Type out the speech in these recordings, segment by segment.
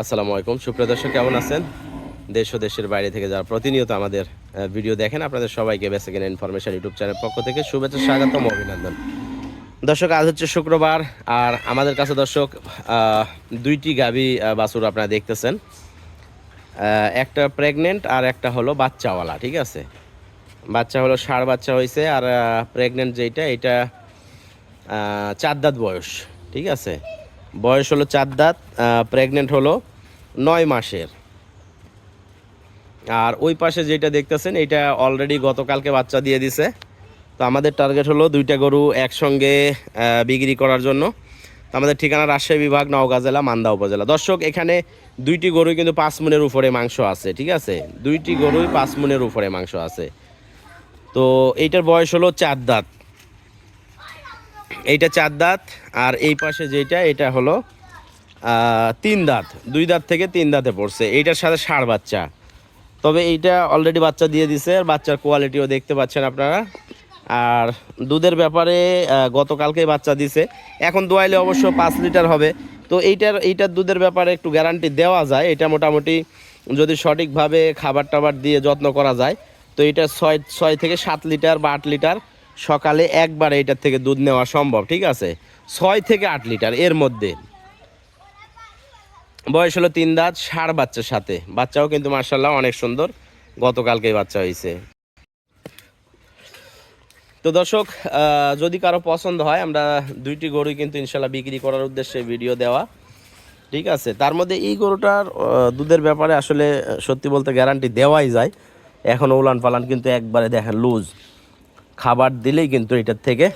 আসসালামু আলাইকুম। সুপ্রিয় দর্শক, কেমন আছেন? দেশ ও দেশের বাইরে থেকে যারা প্রতিনিয়ত আমাদের ভিডিও দেখেন, আপনাদের সবাইকে বেসিক ইনফরমেশন ইউটিউব চ্যানেল পক্ষ থেকে শুভেচ্ছা, স্বাগতম, অভিনন্দন। দর্শক, আজ হচ্ছে শুক্রবার, আর আমাদের কাছে দর্শক দুইটি গাবি বাছুর আপনারা দেখতেছেন। একটা প্রেগনেন্ট আর একটা হলো বাচ্চাওয়ালা, ঠিক আছে? বাচ্চা হলো ষাঁড় বাচ্চা হয়েছে আর প্রেগনেন্ট যেটা এটা চার দাঁত বয়স, ঠিক আছে? বয়স হলো চার দাঁত প্রেগনেন্ট হলো নয় মাসের। আর ওই পাশে যেটা দেখতেছেন এটা অলরেডি গতকালকে বাচ্চা দিয়ে দিছে। তো আমাদের টার্গেট হলো দুইটা গরু একসঙ্গে বিক্রি করার জন্য। তো আমাদের ঠিকানা রাজশাহী বিভাগ, নওগাঁ জেলা, মান্দা উপজেলা। দর্শক, এখানে দুইটি গরুই কিন্তু পাঁচ মনের উপরে মাংস আছে, ঠিক আছে? দুইটি গরুই পাঁচ মনের উপরে মাংস আছে। তো এইটার বয়স হলো চার দাঁত। এইটা চার দাঁত, আর এই পাশে যেটা, এটা হলো তিন দাঁত। দুই দাঁত থেকে তিন দাঁতে পড়ছে। এইটার সাথে ষাঁড় বাচ্চা। তবে এইটা অলরেডি বাচ্চা দিয়ে দিছে, আর বাচ্চার কোয়ালিটিও দেখতে পাচ্ছেন আপনারা। আর দুধের ব্যাপারে গতকালকেই বাচ্চা দিছে। এখন দোয়াইলে অবশ্য পাঁচ লিটার হবে। তো এইটার এইটার দুধের ব্যাপারে একটু গ্যারান্টি দেওয়া যায়। এটা মোটামুটি যদি সঠিকভাবে খাবার টাবার দিয়ে যত্ন করা যায়, তো এটা ছয় ছয় থেকে সাত লিটার বা আট লিটার সকালে একবার এটার থেকে দুধ নেওয়া সম্ভব, ঠিক আছে? ছয় থেকে আট লিটার এর মধ্যে। বয়স হলো তিন দাঁত, ষাঁড় বাচ্চার সাথে। বাচ্চাও কিন্তু মার্শাল্লাহ অনেক সুন্দর। গতকালকেই বাচ্চা হয়েছে। তো দর্শক যদি কারও পছন্দ হয়, আমরা দুইটি গরুই কিন্তু ইনশাল্লাহ বিক্রি করার উদ্দেশ্যে ভিডিও দেওয়া। ঠিক আছে? তার মধ্যে এই গরুটার দুধের ব্যাপারে আসলে সত্যি বলতে গ্যারান্টি দেওয়াই যায়। এখন উলান পালান কিন্তু একবারে দেখেন লুজ খাবার দিলেই কিন্তু এটার থেকে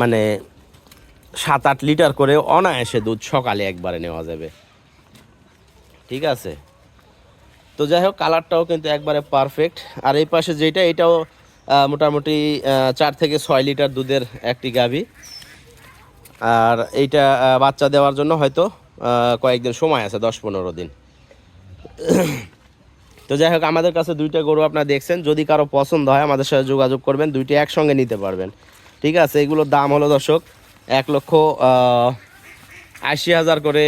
মানে সাত আট লিটার করে অনায়াসে দুধ সকালে একবারে নেওয়া যাবে। ঠিক আছে? তো যাই হোক কালারটাও কিন্তু একবারে পারফেক্ট আর এই পাশে যেটা, এটাও মোটামুটি চার থেকে ছয় লিটার দুধের একটি গাভী। আর এইটা বাচ্চা দেওয়ার জন্য হয়তো কয়েকদিন সময় আছে, দশ পনেরো দিন। তো যাই হোক, আমাদের কাছে দুইটা গরু আপনারা দেখছেন। যদি কারও পছন্দ হয়, আমাদের সাথে যোগাযোগ করবেন, দুইটা একসঙ্গে নিতে পারবেন। ঠিক আছে, এগুলোর দাম হলো দর্শক, এক লক্ষ আশি হাজার করে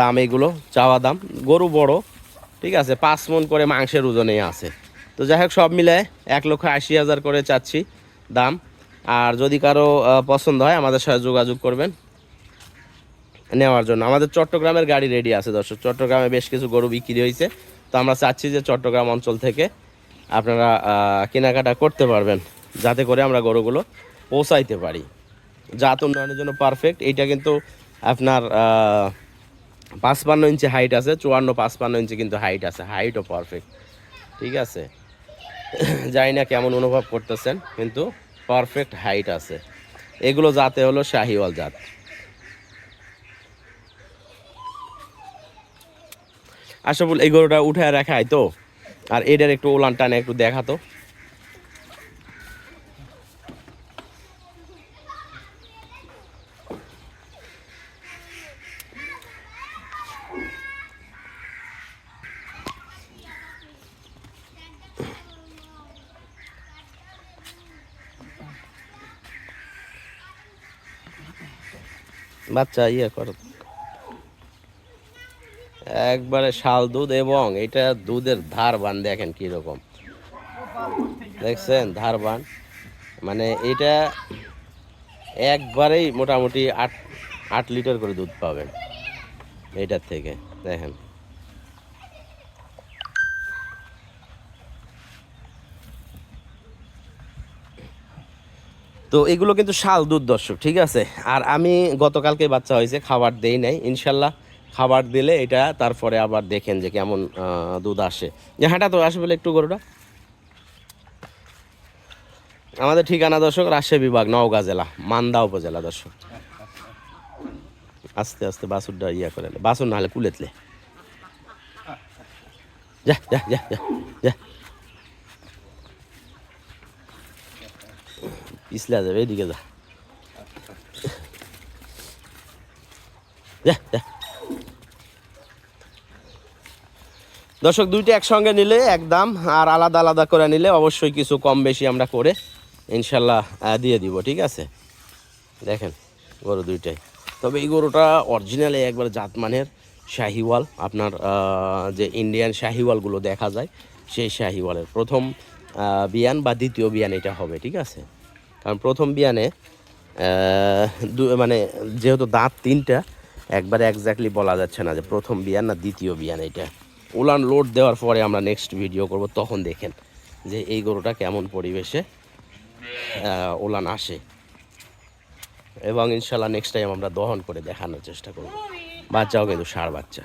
দাম এগুলো, চাওয়া দাম। গরু বড়, ঠিক আছে, পাঁচ মন করে মাংসের ওজনেই আছে। তো যাই হোক, সব মিলে এক লক্ষ আশি হাজার করে চাচ্ছি দাম। আর যদি কারও পছন্দ হয়, আমাদের সাথে যোগাযোগ করবেন নেওয়ার জন্য। আমাদের চট্টগ্রামের গাড়ি রেডি আছে, দর্শক। চট্টগ্রামে বেশ কিছু গরু বিক্রি হয়েছে। তো আমরা চাচ্ছি যে চট্টগ্রাম অঞ্চল থেকে আপনারা কেনাকাটা করতে পারবেন, যাতে করে আমরা গরুগুলো পৌঁছাইতে পারি। জাত উন্নয়নের জন্য পারফেক্ট এইটা কিন্তু আপনার পাঁচপান্ন ইঞ্চি হাইট আছে, চুয়ান্ন পাঁচপান্ন ইঞ্চি কিন্তু হাইট আছে। হাইটও পারফেক্ট ঠিক আছে? জানি না কেমন অনুভব করতেছেন, কিন্তু পারফেক্ট হাইট আছে। এগুলো জাতে হলো শাহিওয়াল জাত। আশাফুল এই গরুটা উঠে রাখায় তো? আর এটার একটু ওলান টানে একটু দেখাতো। বাচ্চা ইয়ে কর। একবারে শাল, দুধ এবং এটা দুধের ধার বান, দেখেন কীরকম দেখছেন? ধার বান। মানে এটা একবারেই মোটামুটি আট আট লিটার করে দুধ পাবেন। এটার থেকে, দেখেন। তো এগুলো কিন্তু শাল দুধ দর্শক ঠিক আছে? আর আমি গতকালকে বাচ্চা হয়েছে, খাবার দেই নাই, ইনশাল্লাহ। খাবার দিলে এটা তারপরে আবার দেখেন যে কেমন দুধ আসে। যে হাঁটা তো আসবে একটু গরুটা। আমাদের ঠিকানা দর্শক, রাজশাহী বিভাগ, নওগাঁ জেলা, মান্দা উপজেলা দর্শক। আস্তে আস্তে বাসুরটা ইয়া করে নে। বাসুর নাহলে কুলেতলে। যা যা যা যা যা। পিছলা যাবে এদিকে যা দর্শক, দুইটা একসঙ্গে নিলে একদম, আর আলাদা আলাদা করে নিলে অবশ্যই কিছু কম বেশি আমরা করে, ইনশাল্লাহ দিয়ে দিব, ঠিক আছে? দেখেন, গরু দুইটাই। তবে এই গরুটা অরিজিনালি একবার জাতমানের শাহিওয়াল। আপনার যে ইন্ডিয়ান শাহিওয়ালগুলো দেখা যায়, সেই শাহিওয়ালের প্রথম বিয়ান বা দ্বিতীয় বিয়ান এটা হবে, ঠিক আছে? কারণ প্রথম বিয়ানে দু- মানে যেহেতু দাঁত তিনটা, একবারে একজাক্টলি বলা যাচ্ছে না যে প্রথম বিয়ান না দ্বিতীয় বিয়ান এটা। উলান লোড দেওয়ার পরে আমরা নেক্সট ভিডিও করব, তখন দেখেন যে এই গরুটা কেমন পরিবেশে উলান আসে। এবং ইনশাল্লাহ নেক্সট টাইম আমরা দহন করে দেখানোর চেষ্টা করব। বাচ্চাও কিন্তু ষাঁড় বাচ্চা।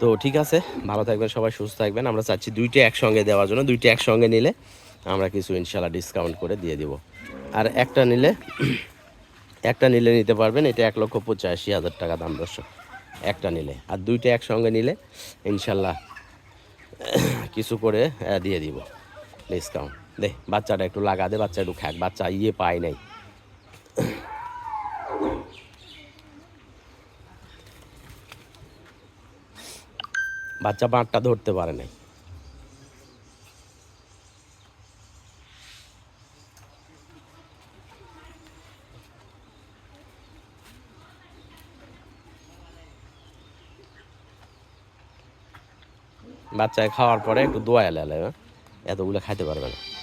তো ঠিক আছে, ভালো থাকবেন সবাই, সুস্থ থাকবেন। আমরা চাচ্ছি দুইটা একসঙ্গে দেওয়ার জন্য, দুইটা একসঙ্গে নিলে আমরা কিছু ইনশাল্লাহ ডিসকাউন্ট করে দিয়ে দিব। আর একটা নিলে একটা নিলে নিতে পারবেন, এটা এক লক্ষ পঁচাশি হাজার টাকা দাম দর্শক। একটা নিলে, আর দুইটা একসঙ্গে নিলে ইনশাল্লাহ কিছু করে দিয়ে দিব ডিসকাউন্ট দে, বাচ্চাটা একটু লাগা দে, বাচ্চা একটু খাক, বাচ্চা ইয়ে পায় নাই। বাচ্চা বাঁটটা ধরতে পারে নাই। বাচ্চায় খাওয়ার পরে একটু দোয়া এলে এতগুলো খাইতে পারবে না।